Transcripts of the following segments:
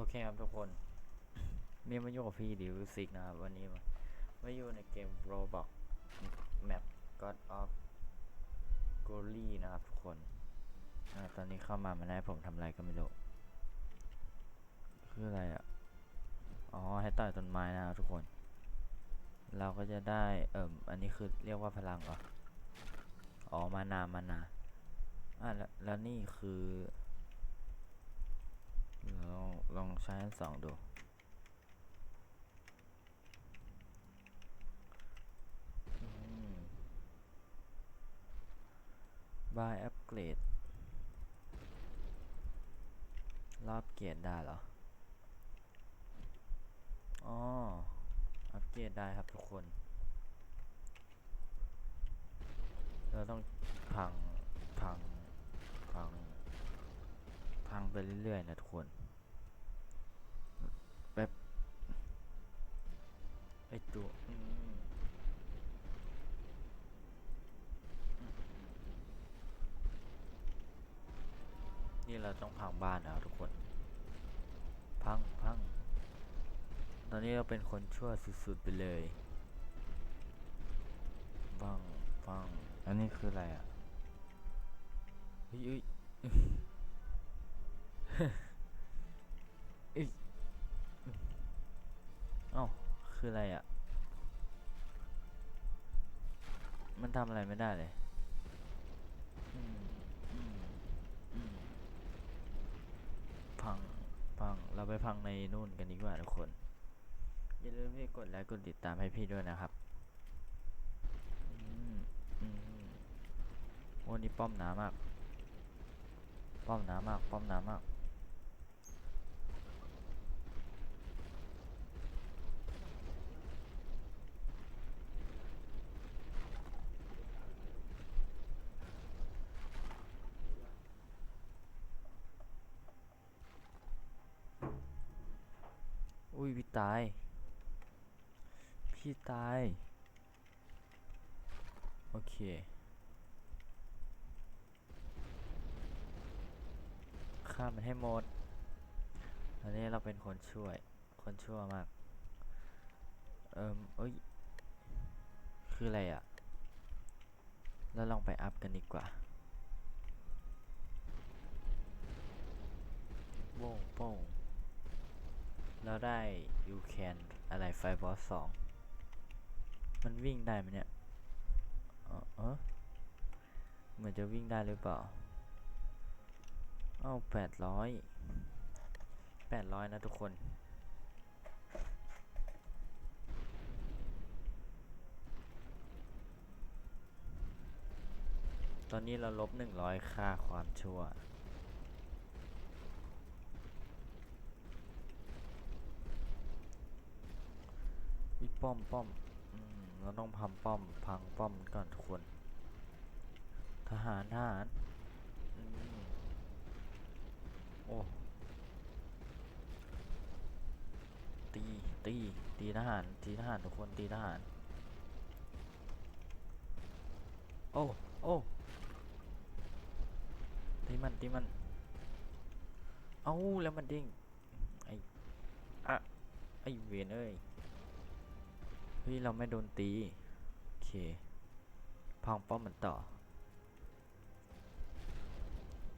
โอเคครับทุกคน มีมาอยู่กับพี่ดิวซิกนะครับ วันนี้มามาอยู่ในเกม Roblox Map God of Glory นะครับทุกคนอตอนนี้เข้ามามันให้ผมทำอะไรก็ไม่รู้ คืออะไรอะ อ๋อ ให้ต่อยต้นไม้นะครับทุกคน เราก็จะได้ เอ่มอันนี้คือเรียกว่าพลังเหรอ อ๋อ มานา มานา อะแล้วนี่คือ ลองลองใช้อันสองดูบายอัปเกรดรอบเกียรได้เหรอ อ๋อ อัปเกรดได้ครับทุกคน เราต้องพังพัง พัง พัง ไปเรื่อยๆนะทุกคนแบบไอตัวนี่เราต้องพังบ้านแล้วทุกคน พังพังตอนนี้เราเป็นคนชั่วสุดๆไปเลยฟังฟังอันนี้คืออะไรอะเฮ้ย เอ้า คืออะไรอะ มันทำอะไรไม่ได้เลยพัง พัง เราไปพังในนู่นกันดีกว่าทุกคน อย่าลืมที่กดไลค์กดติดตามให้พี่ด้วยนะครับอืมอืมโอ้นี่ป้อมหนามาก ป้อมหนามาก ป้อมหนามาก ตาย พี่ตาย โอเค ฆ่ามันให้หมด อันนี้เราเป็นคนช่วย คนชั่วมาก เอิมเอ้ย คืออะไรอะ่ะ แล้วลองไปอัพกันดีกว่าโป้งโป้ง แล้วได้ you can อะไรไฟบอสสองมันวิ่งได้ไหมเนี่ยเออเหมือนจะวิ่งได้หรือเปล่า เอ้าแปดร้อยแปดร้อยนะทุกคน ตอนนี้เราลบหนึ่งร้อยค่าความชั่ว วิ ป้อมป้อมเราต้องพังป้อม พังป้อมก่อนทุกคน ทหารทหารโอ้ตีตีตีทหารตีทหารทุกคนตีทหาร โอ้โอ้ตีมันตีมัน เอาแล้วมันเด้งไอ้อะไอ้เวนเอ้ย ฮ้ยเราไม่โดนตี โอเคพังป้อมมันต่อ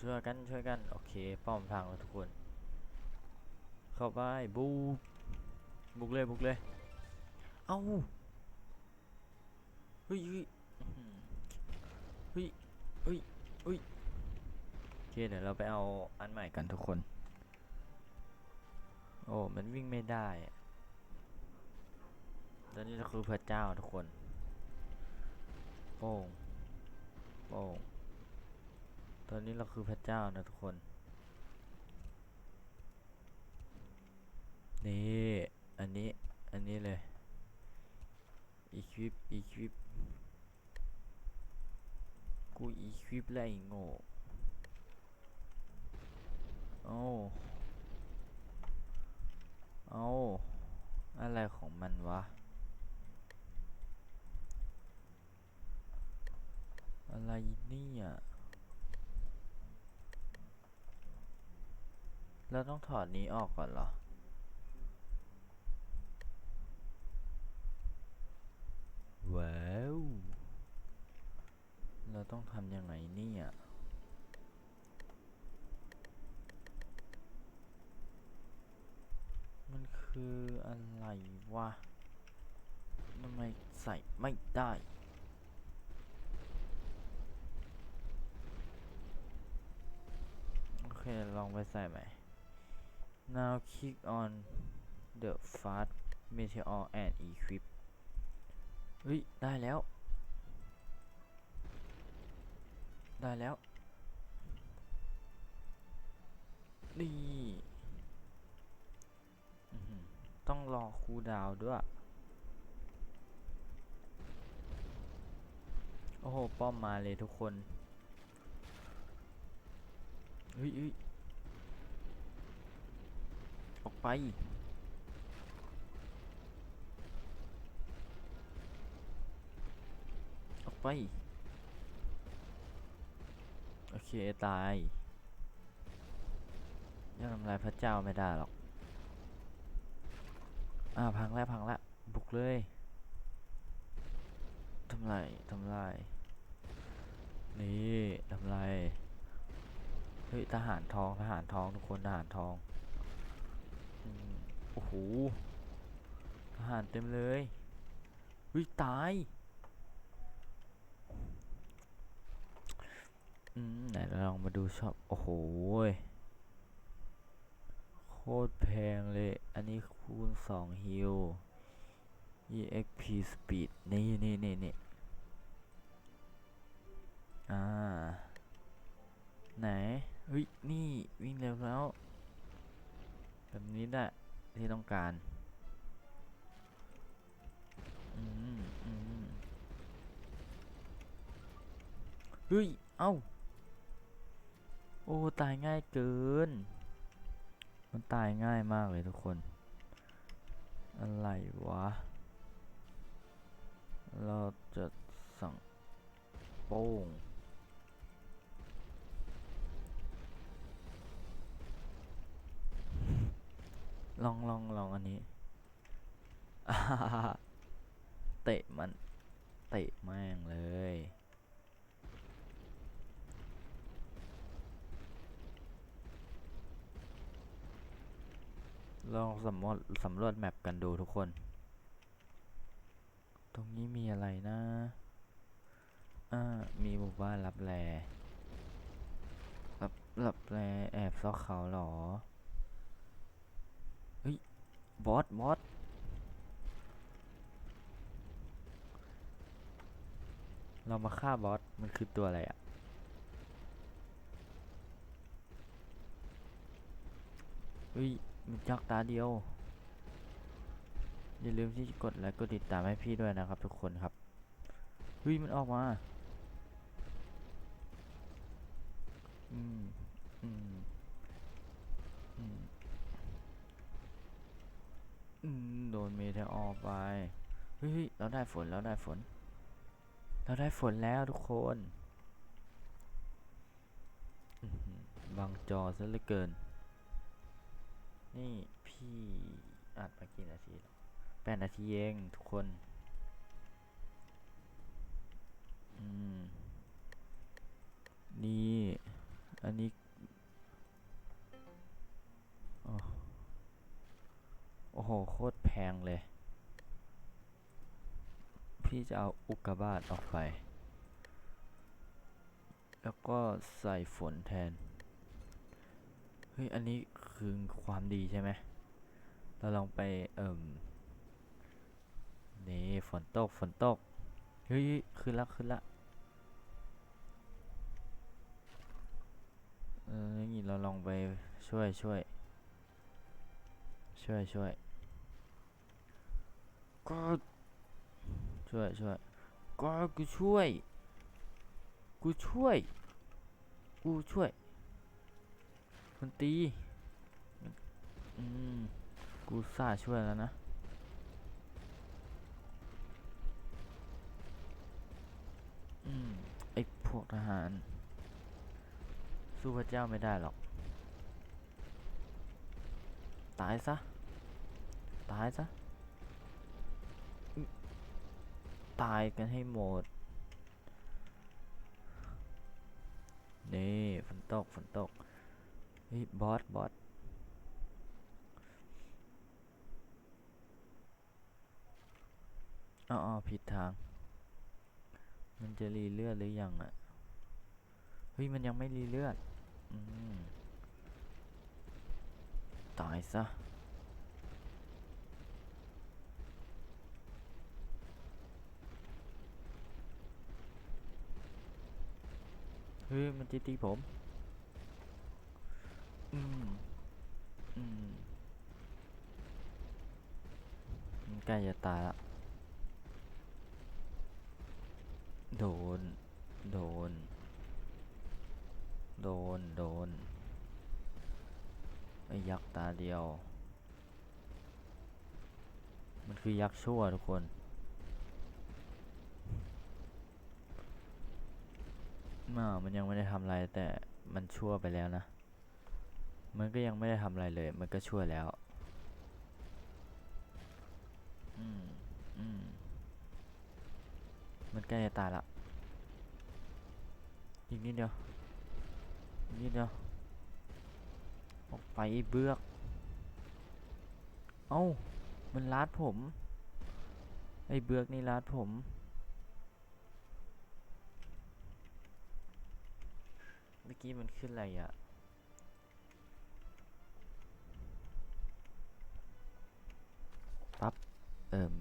ช่วยกันช่วยกัน โอเคป้อมพังแล้วทุกคน เข้าไปบุกบุกเลยบุกเลย เอาเฮ้ยเฮ้ยเฮ้ยเฮ้ยเฮ้ยโอเคเดี๋ยวเราไปเอาอันใหม่กันทุกคน โอ้มันวิ่งไม่ได้ ตอนนี้เราคือพระเจ้าทุกคนโป้งโป้งตอนนี้เราคือพระเจ้านะทุกคน นี่ อันนี้ อันนี้เลย equip equip กู equip แล้วไอ้โง่โอ้เอาอะไรของมันวะ อะไรเนี่ยแล้วต้องถอดนี้ออกก่อนเหรอ ว้าว เราต้องทำยังไงเนี่ยมันคืออะไรวะทำไมใส่ไม่ได้ โอ เค ลองไปใส่ใหม่ now click on the fast meteor and equip เฮ้ย ได้แล้ว ได้แล้ว นี่ ต้องรอคูดาวด้วย โอ้โห ป้อมมาเลยทุกคน เฮ้ยออกไป ออกไป โอเค ตายยังทำลายพระเจ้าไม่ได้หรอก อ่า พังแล้ว พังแล้ว บุกเลยทำลายทำลาย นี่ทำลาย ฮ้ยทหารทองทหารทองทุกคนทหารทองโอ้โหทหารเต็มเลยเฮ้ยตายอืมไหนเราลองมาดูช็อปโอ้โหโคตรแพงเลย อันนี้คูณ2ฮิล EXP Speed นี่นี่นี่นี่อ่า ไหน ฮ้ย นี่วิ่งเร็วแล้ว แบบนี้แหละที่ต้องการอืมอืมเฮ้ย เอ้า โอ้ ตายง่ายเกิน มันตายง่ายมากเลยทุกคน อะไรวะ เราจะสั่งโป้ง ลองลองลองอันนี้ เตะมัน เตะแม่งเลย ลองสำรวจสำรวจแมปกันดูทุกคน ตรงนี้มีอะไรนะ อ่า มีหมู่บ้านรับแลรับรับแลแอบซอกเขาหรอ บอสบอสเรามาฆ่าบอส มันคือตัวอะไรอะเฮ้ยมีจักตาเดียว อย่าลืมที่จะกดไลค์กดติดตามให้พี่ด้วยนะครับทุกคนครับ เฮ้ย มันออกมา อืม อืม อืม อืม โดนเมเทออร์ไป เฮ้ย เราได้ฝน เราได้ฝน เราได้ฝนแล้วทุกคนบางจอซะเหลือเกิน นี่พี่อัดมากี่นาทีแล้วแปดนาทีเองทุกคน อืม นี่ อันนี้ โหโคตรแพงเลย พี่จะเอาอุกกาบาตออกไป แล้วก็ใส่ฝนแทน เฮ้ย อันนี้คือความดีใช่ไหม เราลองไป เอิ่ม นี่ฝนตก ฝนตก เฮ้ย ขึ้นละ ขึ้นละเอออย่างนี้เราลองไปช่วยช่วยช่วยช่วย ก็ช่วยช่วยก็กูช่วย กูช่วย กูช่วยมันตีมันอืมกูซาช่วยแล้วนะอืมไอพวกทหาร สู้พระเจ้าไม่ได้หรอก ตายซะ ตายซะ ตายกันให้หมด นี่ฝนตกฝนตกเฮ้ยบอสบอสอ๋ออผิดทาง มันจะรีเลือดหรือยังอะเฮ้ย มันยังไม่รีเลือด อืม ตายซะ ฮ้ยมันจะตีผม อืม อืมมันใกล้จะตายละโดน โดน โดน โดน ไอ้ยักษ์ตาเดียว มันคือยักษ์ชั่วทุกคน มามันยังไม่ได้ทำอะไรแต่มันชั่วไปแล้วนะ มันก็ยังไม่ได้ทำอะไรเลย มันก็ชั่วแล้ว อืม อืม มันใกล้จะตายละ อีกนิดเดียวอีกนิดเดียว ออกไปเบือก เอ้า มันลาดผม ไอ้เบือกนี่ลาดผม เมื่อกี้มันขึ้นอะไรอะปั๊บเอิ่ม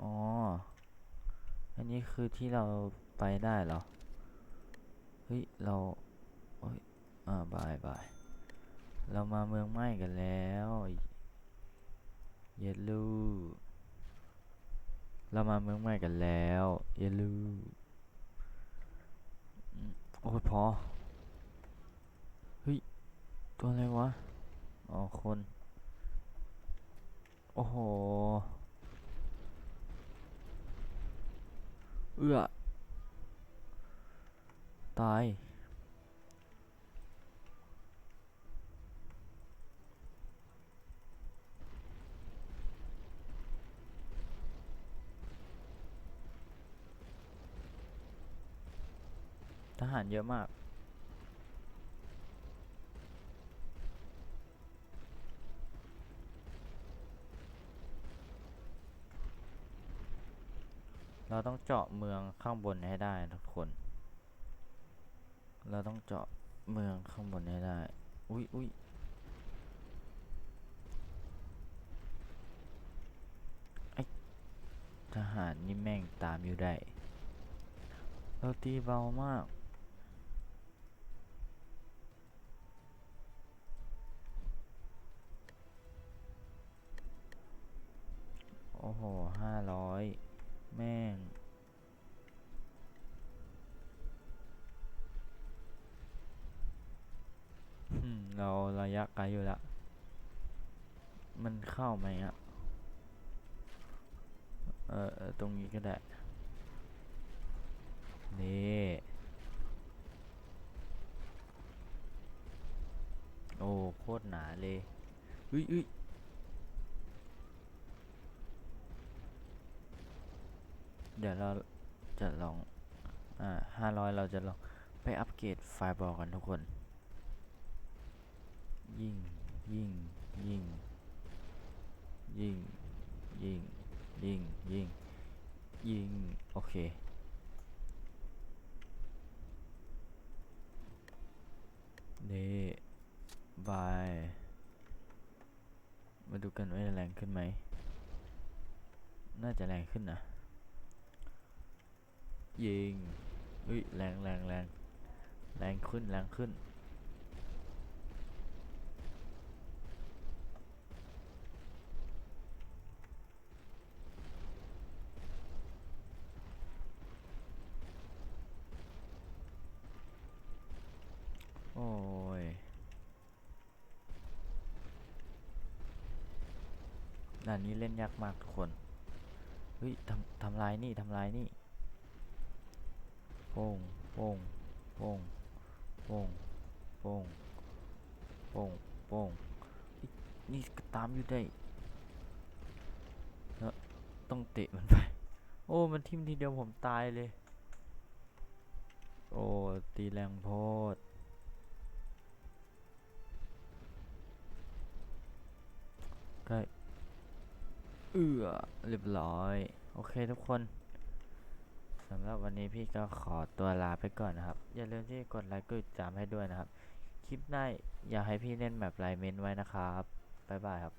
อ๋อ อันนี้คือที่เราไปได้เหรอ เฮ้ย เราเฮ้ยอ่าบายบาย เรามาเมืองไหม้กันแล้ว เยลูเรามาเมืองไหม้กันแล้ว เยลลู โอ้ยพอ เฮ้ย ตัวอะไรวะ อ๋อ คน โอ้โห เอื้อ ตาย ทหารเยอะมาก เราต้องเจาะเมืองข้างบนให้ได้ทุกคน เราต้องเจาะเมืองข้างบนให้ได้ อุ้ยอุ้ยไอทหารนี่แม่งตามอยู่ได้ เราตีเบามาก อ้โหห้าร้อยแม่ง เราระยะไกลอยู่ละ มันเข้าไหมอะเออเออตรงนี้ก็ได้ นี่โอ้โคตรหนาเลยอุ้ยอุ้ย เดี๋ยวเราจะลอง อ่าห้าร้อยเราจะลองไปอัปเกรดไฟบอลกันทุกคน ยิงยิงยิงยิงยิงยิงยิงยิง โอเค นี่บาย มาดูกันว่าแรงขึ้นไหม น่าจะแรงขึ้นนะ ยิงอุ้ยแรงแรงแรงแรงขึ้นแรงขึ้น โอ้ย ด่านนี้เล่นยากมากทุกคน เฮ้ยทำทำลายนี่ทำลายนี่ ปงปงปงปงปงปงปงนี่ก็ตามอยู่ได้แล้วต้องเตะมันไป โอ้ มันทิ่มทีเดียวผมตายเลย โอ้ ตีแรงโพดใกล้เอือเรียบร้อย โอเคทุกคน สำหรับวันนี้พี่ก็ขอตัวลาไปก่อนนะครับ อย่าลืมที่กดไลค์กดติดตามให้ด้วยนะครับ คลิปหน้าอยากให้พี่เล่นแบบไลเมนไว้นะครับ บ๊ายบายครับ